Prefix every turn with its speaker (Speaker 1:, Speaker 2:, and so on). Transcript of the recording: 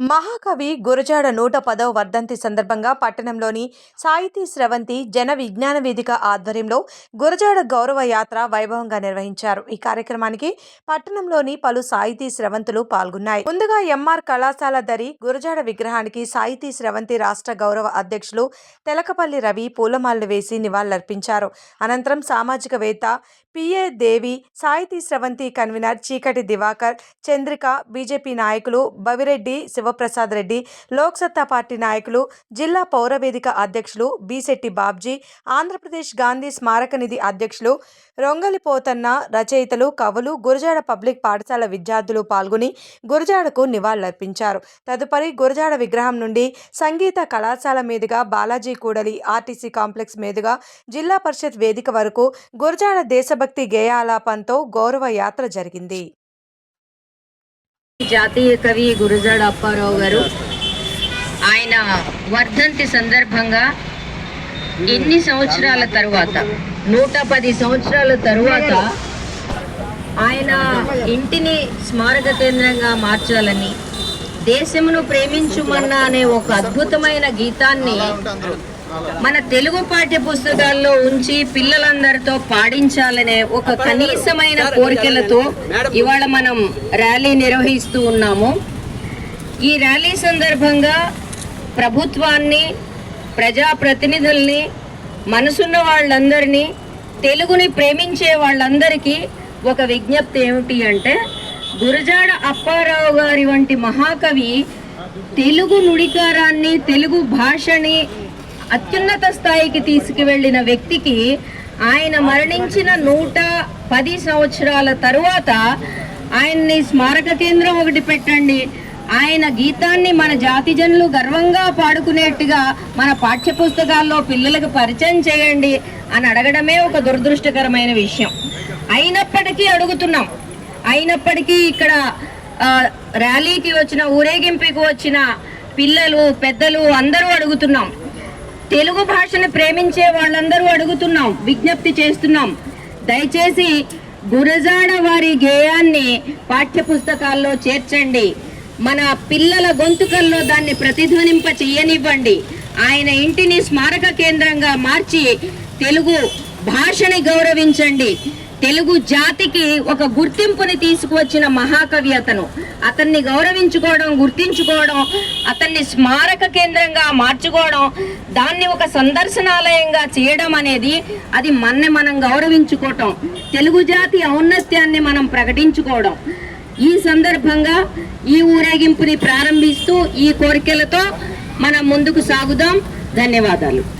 Speaker 1: మహాకవి గురజాడ నూట పదవ వర్ధంతి సందర్భంగా పట్టణంలోని సాహితీ స్రవంతి జన విజ్ఞాన వేదిక ఆధ్వర్యంలో గురజాడ గౌరవ యాత్ర వైభవంగా నిర్వహించారు. ఈ కార్యక్రమానికి పట్టణంలోని పలు సాహితీ స్రవంతులు పాల్గొన్నాయి. ముందుగా ఎంఆర్ కళాశాల దరి గురజాడ విగ్రహానికి సాహితీ స్రవంతి రాష్ట్ర గౌరవ అధ్యక్షులు తెలకపల్లి రవి పూలమాలలు వేసి నివాళులర్పించారు. అనంతరం సామాజికవేత్త పిఏ దేవి సాహితీ స్రవంతి కన్వీనర్ చీకటి దివాకర్ చంద్రిక బీజేపీ నాయకులు బవిరెడ్డి శివప్రసాద్ రెడ్డి లోక్సత్తా పార్టీ నాయకులు జిల్లా పౌరవేదిక అధ్యక్షులు బీశెట్టి బాబ్జీ ఆంధ్రప్రదేశ్ గాంధీ స్మారక నిధి అధ్యక్షులు రొంగలి పోతన్న రచయితలు కవులు గురజాడ పబ్లిక్ పాఠశాల విద్యార్థులు పాల్గొని గురజాడకు నివాళులర్పించారు. తదుపరి గురజాడ విగ్రహం నుండి సంగీత కళాశాల మీదుగా బాలాజీ కూడలి ఆర్టీసీ కాంప్లెక్స్ మీదుగా జిల్లా పరిషత్ వేదిక వరకు గురజాడ దేశభక్తి గేయాలాపంతో గౌరవ యాత్ర జరిగింది.
Speaker 2: జాతీయ కవి గురుజాడ అప్పారావు గారు. ఆయన వర్ధంతి సందర్భంగా ఎన్ని సంవత్సరాల తరువాత నూట పది సంవత్సరాల తరువాత ఆయన ఇంటిని స్మారక కేంద్రంగా మార్చాలని దేశమును ప్రేమించుమన్నా అనే ఒక అద్భుతమైన గీతాన్ని మన తెలుగు పాఠ్య పుస్తకాల్లో ఉంచి పిల్లలందరితో పాడించాలనే ఒక కనీసమైన కోరికలతో ఇవాళ మనం ర్యాలీ నిర్వహిస్తూ ఉన్నాము. ఈ ర్యాలీ సందర్భంగా ప్రభుత్వాన్ని ప్రజాప్రతినిధుల్ని మనసున్న వాళ్ళందరినీ తెలుగుని ప్రేమించే వాళ్ళందరికీ ఒక విజ్ఞప్తి ఏమిటి అంటే గురజాడ అప్పారావు గారి వంటి మహాకవి తెలుగు నుడికారాన్ని తెలుగు భాషని అత్యున్నత స్థాయికి తీసుకువెళ్ళిన వ్యక్తికి ఆయన మరణించిన నూట పది సంవత్సరాల తరువాత ఆయన్ని స్మారక కేంద్రం ఒకటి పెట్టండి. ఆయన గీతాన్ని మన జాతి జనులు గర్వంగా పాడుకునేట్టుగా మన పాఠ్య పుస్తకాల్లో పిల్లలకు పరిచయం చేయండి అని అడగడమే ఒక దురదృష్టకరమైన విషయం. అయినప్పటికీ అడుగుతున్నాం. అయినప్పటికీ ఇక్కడ ర్యాలీకి వచ్చిన ఊరేగింపుకి వచ్చిన పిల్లలు పెద్దలు అందరూ అడుగుతున్నాం. తెలుగు భాషను ప్రేమించే వాళ్ళందరూ అడుగుతున్నాం విజ్ఞప్తి చేస్తున్నాం. దయచేసి గురజాడ వారి గేయాన్ని పాఠ్య పుస్తకాల్లో చేర్చండి. మన పిల్లల గొంతుకల్లో దాన్ని ప్రతిధ్వనింప చెయ్యనివ్వండి. ఆయన ఇంటిని స్మారక కేంద్రంగా మార్చి తెలుగు భాషని గౌరవించండి. తెలుగు జాతికి ఒక గుర్తింపుని తీసుకువచ్చిన మహాకవి అతను. అతన్ని గౌరవించుకోవడం గుర్తించుకోవడం అతన్ని స్మారక కేంద్రంగా మార్చుకోవడం దాన్ని ఒక సందర్శనాలయంగా చేయడం అనేది అది మన్ని మనం గౌరవించుకోవటం తెలుగు జాతి ఔన్నత్యాన్ని మనం ప్రకటించుకోవడం. ఈ సందర్భంగా ఈ ఊరేగింపుని ప్రారంభిస్తూ ఈ కోరికలతో మనం ముందుకు సాగుదాం. ధన్యవాదాలు.